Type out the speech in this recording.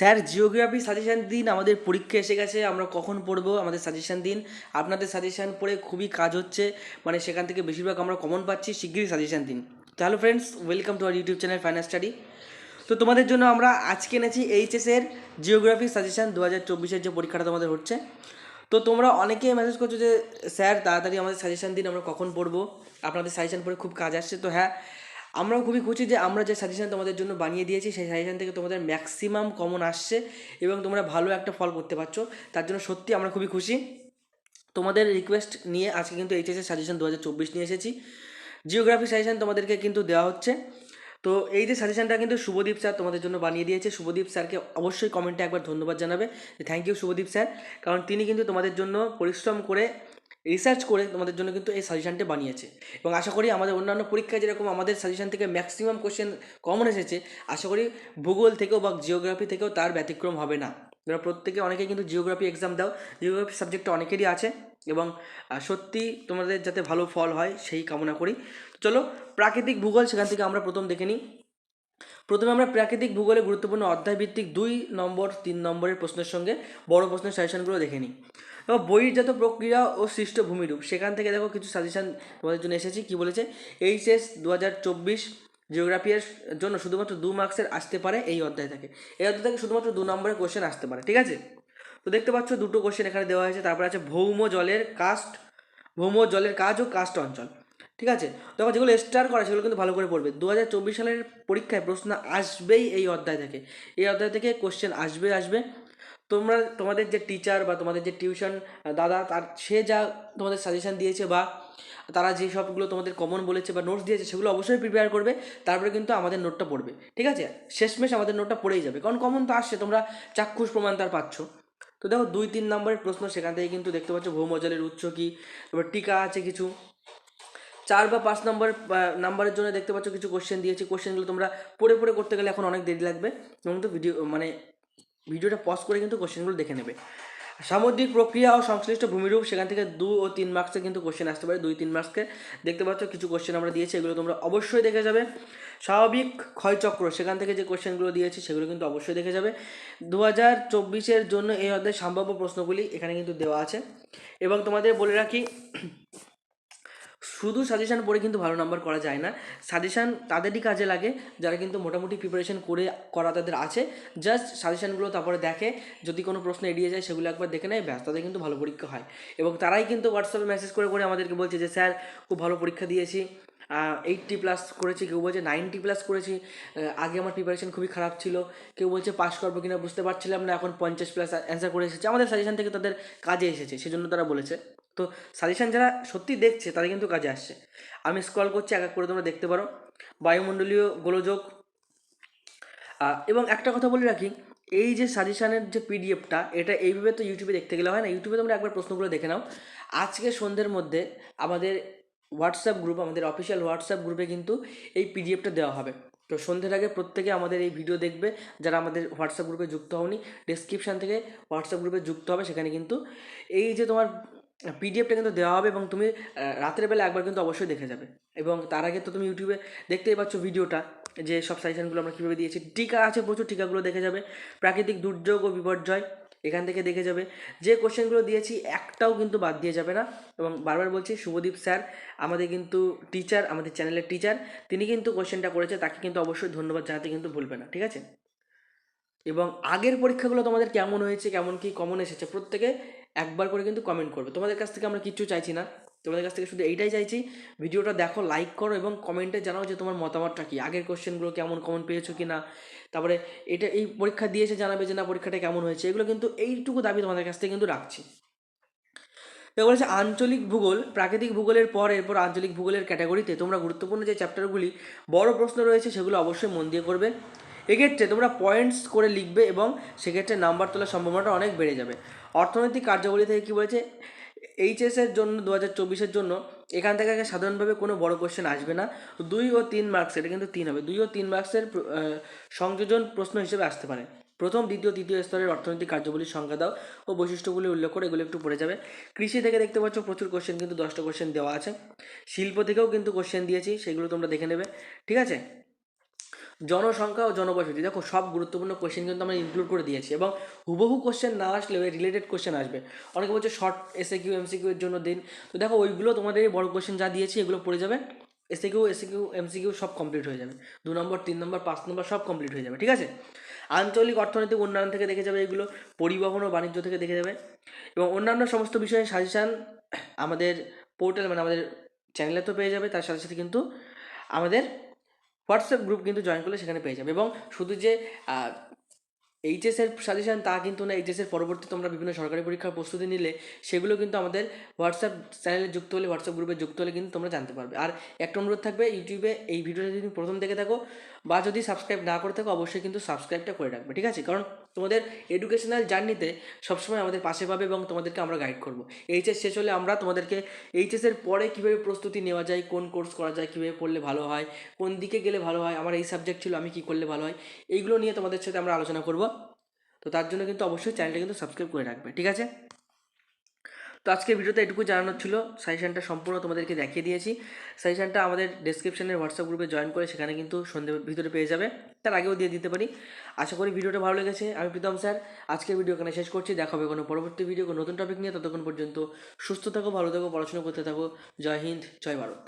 Sir geography suggestion দিন, আমাদের পরীক্ষা এসে গেছে, আমরা কখন পড়ব, আমাদের সাজেশান দিন। আপনাদের সাজেশান পড়ে খুবই কাজ হচ্ছে মানে সেখান থেকে বেশিরভাগ আমরা কমন পাচ্ছি, শিগগিরই সাজেশান দিন। তো hello friends welcome to our YouTube channel Final Study তো তোমাদের জন্য আমরা আজকে এনেছি এইচএসের জিওগ্রাফি সাজেশান দু হাজার চব্বিশের যে পরীক্ষাটা তোমাদের হচ্ছে। তো তোমরা অনেকেই মেসেজ করছ যে, স্যার, তাড়াতাড়ি আমাদের সাজেশান দিন, আমরা কখন পড়ব। আপনাদের সাজেশান পড়ে খুব কাজ আসছে, তো হ্যাঁ আমরাও খুবই খুশি যে আমরা যে সাজেশান তোমাদের জন্য বানিয়ে দিয়েছি, সেই সাজেশান থেকে তোমাদের ম্যাক্সিমাম কমন আসছে এবং তোমরা ভালো একটা ফল করতে পারছ। তার জন্য সত্যি আমরা খুবই খুশি। তোমাদের রিকোয়েস্ট নিয়ে আজকে কিন্তু এইচএসের সাজেশন দু হাজার চব্বিশ নিয়ে এসেছি। জিওগ্রাফি সাজেশান তোমাদেরকে কিন্তু দেওয়া হচ্ছে। তো এই যে সাজেশনটা কিন্তু শুভদীপ স্যার তোমাদের জন্য বানিয়ে দিয়েছে। শুভদীপ স্যারকে অবশ্যই কমেন্টে একবার ধন্যবাদ জানাবে। যে থ্যাংক ইউ শুভদীপ স্যার কারণ তিনি কিন্তু তোমাদের জন্য পরিশ্রম করে রিসার্চ করে তোমাদের জন্য কিন্তু এই সাজেশনটি বানিয়েছে। এবং আশা করি আমাদের অন্যান্য পরীক্ষায় যেরকম আমাদের সাজেশান থেকে ম্যাক্সিমাম কোশ্চেন কমন এসেছে, আশা করি ভূগোল থেকেও বা জিওগ্রাফি থেকেও তার ব্যতিক্রম হবে না। তোমরা প্রত্যেকে অনেকেই কিন্তু জিওগ্রাফি এক্সাম দাও জিওগ্রাফি সাবজেক্টটা অনেকেরই আছে এবং সত্যি তোমাদের যাতে ভালো ফল হয় সেই কামনা করি। চলো, প্রাকৃতিক ভূগোল সেখান থেকে আমরা প্রথম দেখে নিই। প্রথমে আমরা প্রাকৃতিক ভূগোলে গুরুত্বপূর্ণ অধ্যায়ভিত্তিক দুই নম্বর, তিন নম্বরের প্রশ্নের সঙ্গে বড় প্রশ্নের সাজেশনগুলো দেখে নিই। এবার বহির্জাত প্রক্রিয়া ও সৃষ্ট ভূমিরূপ সেখান থেকে দেখো কিছু সাজেশন তোমাদের জন্য এসেছি, কি বলেছে? এইচএস দু হাজার চব্বিশ জিওগ্রাফির জন্য শুধুমাত্র দু মার্কসের আসতে পারে এই অধ্যায় থেকে। এই অধ্যায় থেকে শুধুমাত্র দু নম্বরের কোশ্চেন আসতে পারে, ঠিক আছে? তো দেখতে পাচ্ছ দুটো কোশ্চেন এখানে দেওয়া হয়েছে, তারপরে আছে ভৌম জলের কাস্ট ভৌম জলের কাজ ও কাস্ট অঞ্চল। ঠিক আছে? দেখো যেগুলো স্টার করা সেগুলো কিন্তু ভালো করে পড়বে। দু হাজার চব্বিশ সালের পরীক্ষায় প্রশ্ন আসবেই এই অধ্যায় থেকে। এই অধ্যায় থেকে কোশ্চেন আসবে আসবে। তোমরা, তোমাদের যে টিচার বা তোমাদের যে টিউশন দাদা, তার, সে যা তোমাদের সাজেশন দিয়েছে বা তারা যে সবগুলো তোমাদের কমন বলেছে বা নোটস দিয়েছে, সেগুলো অবশ্যই প্রিপেয়ার করবে। তারপরে কিন্তু আমাদের নোটটা পড়বে। ঠিক আছে? শেষমেশ আমাদের নোটটা পড়েই যাবে। কারণ কমন তো আসছে, তোমরা চাক্ষুষ প্রমাণ তার পাচ্ছ। তো দেখো, দুই, তিন নম্বরের প্রশ্ন, সেখান থেকে কিন্তু দেখতে পাচ্ছ ভৌমজলের উৎস কী, তারপর টিকা আছে কিছু। চার বা পাঁচ নম্বর নাম্বারের জন্য দেখতে পাচ্ছ কিছু কোশ্চেন দিয়েছি। কোশ্চেনগুলো তোমরা পড়ে পড়ে করতে গেলে এখন অনেক দেরি লাগবে। এবং তো ভিডিও মানে ভিডিওটা পজ করে কিন্তু কোশ্চেনগুলো দেখে নেবে। সামুদ্রিক প্রক্রিয়া ও সংশ্লিষ্ট ভূমিরূপ, সেখান থেকে দু ও তিন মার্কসে কিন্তু কোশ্চেন আসতে পারে। দুই, তিন মার্কসকে দেখতে পাচ্ছ কিছু কোশ্চেন আমরা দিয়েছি, এগুলো তোমরা অবশ্যই দেখে যাবে। স্বাভাবিক ক্ষয়চক্র, সেখান থেকে যে কোশ্চেনগুলো দিয়েছি, সেগুলো কিন্তু অবশ্যই দেখে যাবে। দু হাজার চব্বিশের জন্য এই অধ্যায়ে সম্ভাব্য প্রশ্নগুলি এখানে কিন্তু দেওয়া আছে। এবং তোমাদের বলে রাখি শুধু সাজেশান পড়ে কিন্তু ভালো নাম্বার করা যায় না। সাজেশান তাদেরই কাজে লাগে, যারা কিন্তু মোটামুটি প্রিপারেশন করে, করা তাদের আছে। জাস্ট সাজেশানগুলো তারপরে দেখে, যদি কোনো প্রশ্ন এড়িয়ে যায়, সেগুলো একবার দেখে নেয়, ব্যাস, তাদের কিন্তু ভালো পরীক্ষা হয়। এবং তারাই কিন্তু হোয়াটসঅ্যাপে মেসেজ করে করে আমাদেরকে বলছে যে, স্যার, খুব ভালো পরীক্ষা দিয়েছি। এইটটি প্লাস করেছি, কেউ বলছে নাইনটি প্লাস করেছি। আগে আমার প্রিপারেশন খুবই খারাপ ছিল। কেউ বলছে পাস করব কিনা বুঝতে পারছিলাম না, এখন পঞ্চাশ প্লাস অ্যান্সার করে এসেছে। আমাদের সাজেশন থেকে তাদের কাজে এসেছে, সেজন্য তারা বলেছে। তো সাজেশন যারা সত্যি দেখছে, তারা কিন্তু কাজে আসছে। আমি স্ক্রল করছি, এক এক করে তোমরা দেখতে পারো। বায়ুমণ্ডলীয় গোলযোগ। এবং একটা কথা বলে রাখি, এই যে সাজেশানের যে পিডিএফটা এটা এইভাবে তো ইউটিউবে দেখতে গেলে হয় না। ইউটিউবে তোমরা একবার প্রশ্নগুলো দেখে নাও। আজকে সন্ধ্যের মধ্যে আমাদের হোয়াটসঅ্যাপ গ্রুপ, আমাদের অফিসিয়াল হোয়াটসঅ্যাপ গ্রুপে কিন্তু এই পিডিএফটা দেওয়া হবে। তো সন্ধ্যের আগে প্রত্যেকে আমাদের এই ভিডিও দেখবে। যারা আমাদের হোয়াটসঅ্যাপ গ্রুপে যুক্ত হওনি ডেসক্রিপশান থেকে হোয়াটসঅ্যাপ গ্রুপে যুক্ত হবে, সেখানে কিন্তু এই যে তোমার পিডিএফটা কিন্তু দেওয়া হবে এবং তুমি রাতের বেলা একবার কিন্তু অবশ্যই দেখে যাবে। এবং তার আগে তো তুমি ইউটিউবে দেখতেই পাচ্ছ ভিডিওটা, যে সব সাজেশনগুলো আমরা কীভাবে দিয়েছি। টিকা আছে প্রচুর, টিকাগুলো দেখে যাবে। প্রাকৃতিক দুর্যোগ ও বিপর্যয় এখান থেকে দেখে যাবে। যে কোশ্চেনগুলো দিয়েছি, একটাও কিন্তু বাদ দিয়ে যাবে না। এবং বারবার বলছি, শুভদীপ স্যার আমাদের কিন্তু টিচার আমাদের চ্যানেলের টিচার তিনি কিন্তু কোশ্চেনটা করেছে, তাকে কিন্তু অবশ্যই ধন্যবাদ জানাতে কিন্তু ভুলবে না, ঠিক আছে? এবং আগের পরীক্ষাগুলো তোমাদের কেমন হয়েছে, কেমন কি কমন এসেছে, প্রত্যেকে একবার করে কিন্তু কমেন্ট করবে। তোমাদের কাছ থেকে আমরা কিচ্ছু চাইছি না। তোমাদের কাছ থেকে শুধু এইটাই চাইছি, ভিডিওটা দেখো লাইক করো এবং কমেন্টে জানাও যে তোমার মতামতটা কি, আগের কোশ্চেনগুলো কেমন কমন পেয়েছ কি না তারপরে এটা এই পরীক্ষা দিয়েছে, জানাবে যে না পরীক্ষাটা কেমন হয়েছে, এগুলো কিন্তু এইটুকু দাবি তোমাদের কাছ থেকে কিন্তু রাখছি। তো বলেছে, আঞ্চলিক ভূগোল, প্রাকৃতিক ভূগোলের পর, এরপর আঞ্চলিক ভূগোলের ক্যাটাগরিতে তোমরা গুরুত্বপূর্ণ যে চ্যাপ্টারগুলি বড় প্রশ্ন রয়েছে, সেগুলো অবশ্যই মন দিয়ে করবে। এক্ষেত্রে তোমরা পয়েন্টস করে লিখবে এবং সেক্ষেত্রে নাম্বার তোলার সম্ভাবনাটা অনেক বেড়ে যাবে। অর্থনৈতিক কার্যাবলী থেকে কী বলেছে এইচএসের জন্য দু হাজার চব্বিশের জন্য এখান থেকে সাধারণভাবে কোনো বড় কোশ্চেন আসবে না। দুই ও তিন মার্কস এটা কিন্তু তিন হবে। দুই ও তিন মার্কসের সংযোজন প্রশ্ন হিসেবে আসতে পারে। প্রথম, দ্বিতীয়, তৃতীয় স্তরের অর্থনৈতিক কার্যবলীর সংজ্ঞা দাও ও বৈশিষ্ট্যগুলি উল্লেখ করে এগুলো একটু পড়ে যাবে। কৃষি থেকে দেখতে পাচ্ছ প্রচুর কোশ্চেন কিন্তু দশটা কোশ্চেন দেওয়া আছে। শিল্প থেকেও কিন্তু কোশ্চেন দিয়েছি, সেগুলো তোমরা দেখে নেবে। ঠিক আছে? জনসংখ্যা ও জনবসতি। দেখো, সব গুরুত্বপূর্ণ কোয়েশ্চেন কিন্তু আমরা ইনক্লুড করে দিয়েছি এবং হুবহু কোশ্চেন না আসলেও রিলেটেড কোশ্চেন আসবে। অনেকে বলছে শর্ট এসে কিউ এমসি কিউ এর জন্য দিন। তো দেখো, ওইগুলো তোমাদের বড় কোশ্চেন যা দিয়েছি, এগুলো পড়ে যাবে। SAQ SAQ MCQ সব কমপ্লিট হয়ে যাবে। দু নম্বর তিন নম্বর পাঁচ নম্বর সব কমপ্লিট হয়ে যাবে, ঠিক আছে? আঞ্চলিক অর্থনৈতিক উন্নয়ন থেকে দেখে যাবে এগুলো, পরিবহন ও বাণিজ্য থেকে দেখে যাবে। এবং অন্যান্য সমস্ত বিষয়ে সাজেশান আমাদের পোর্টাল মানে আমাদের চ্যানেলে তো পেয়ে যাবে, তার সাথে সাথে কিন্তু আমাদের হোয়াটসঅ্যাপ গ্রুপ কিন্তু জয়েন করলে সেখানে পেয়ে যাবে। এবং শুধু যে এইচএসের সাজেশান তা কিন্তু না এইচএসের পরবর্তী তোমরা বিভিন্ন সরকারি পরীক্ষার প্রস্তুতি নিলে, সেগুলো কিন্তু আমাদের হোয়াটসঅ্যাপ চ্যানেলে যুক্ত হলে, হোয়াটসঅ্যাপ গ্রুপে যুক্ত হলে কিন্তু তোমরা জানতে পারবে। আর একটা অনুরোধ থাকবে ইউটিউবে এই ভিডিওটা যদি প্রথম দেখে থাকো বা যদি সাবস্ক্রাইব না করে থাকো, অবশ্যই কিন্তু সাবস্ক্রাইবটা করে রাখবে, ঠিক আছে? কারণ তোমাদের এডুকেশনাল জার্নিতে সবসময় আমাদের পাশে পাবে এবং তোমাদেরকে আমরা গাইড করব। এইচএস শেষ হলে আমরা তোমাদেরকে এইচএসের পরে কীভাবে প্রস্তুতি নেওয়া যায়, কোন কোর্স করা যায়, কীভাবে পড়লে ভালো হয়, কোন দিকে গেলে ভালো হয়, আমার এই সাবজেক্ট ছিল, আমি কী করলে ভালো হয়, এইগুলো নিয়ে তোমাদের সাথে আমরা আলোচনা করব। তো তার জন্য কিন্তু অবশ্যই চ্যানেলটা কিন্তু সাবস্ক্রাইব করে রাখবে, ঠিক আছে? তো আজকের ভিডিওতে এটুকু জানানোর ছিল। সাজেশানটা সম্পূর্ণ তোমাদেরকে দেখিয়ে দিয়েছি। সাজেশানটা আমাদের ডেসক্রিপশনের হোয়াটসঅ্যাপ গ্রুপে জয়েন করে সেখানে কিন্তু সন্ধ্যে ভিতরে পেয়ে যাবে। তার আগেও দিয়ে দিতে পারি। আশা করি ভিডিওটা ভালো লেগেছে। আমি প্রীতম স্যার। আজকের ভিডিও এখানে শেষ করছি। দেখা হবে কোনো পরবর্তী ভিডিও কোনো নতুন টপিক নিয়ে। ততক্ষণ পর্যন্ত সুস্থ থাকো, ভালো থাকো, পড়াশোনা করতে থাকো। জয় হিন্দ, জয় ভারত।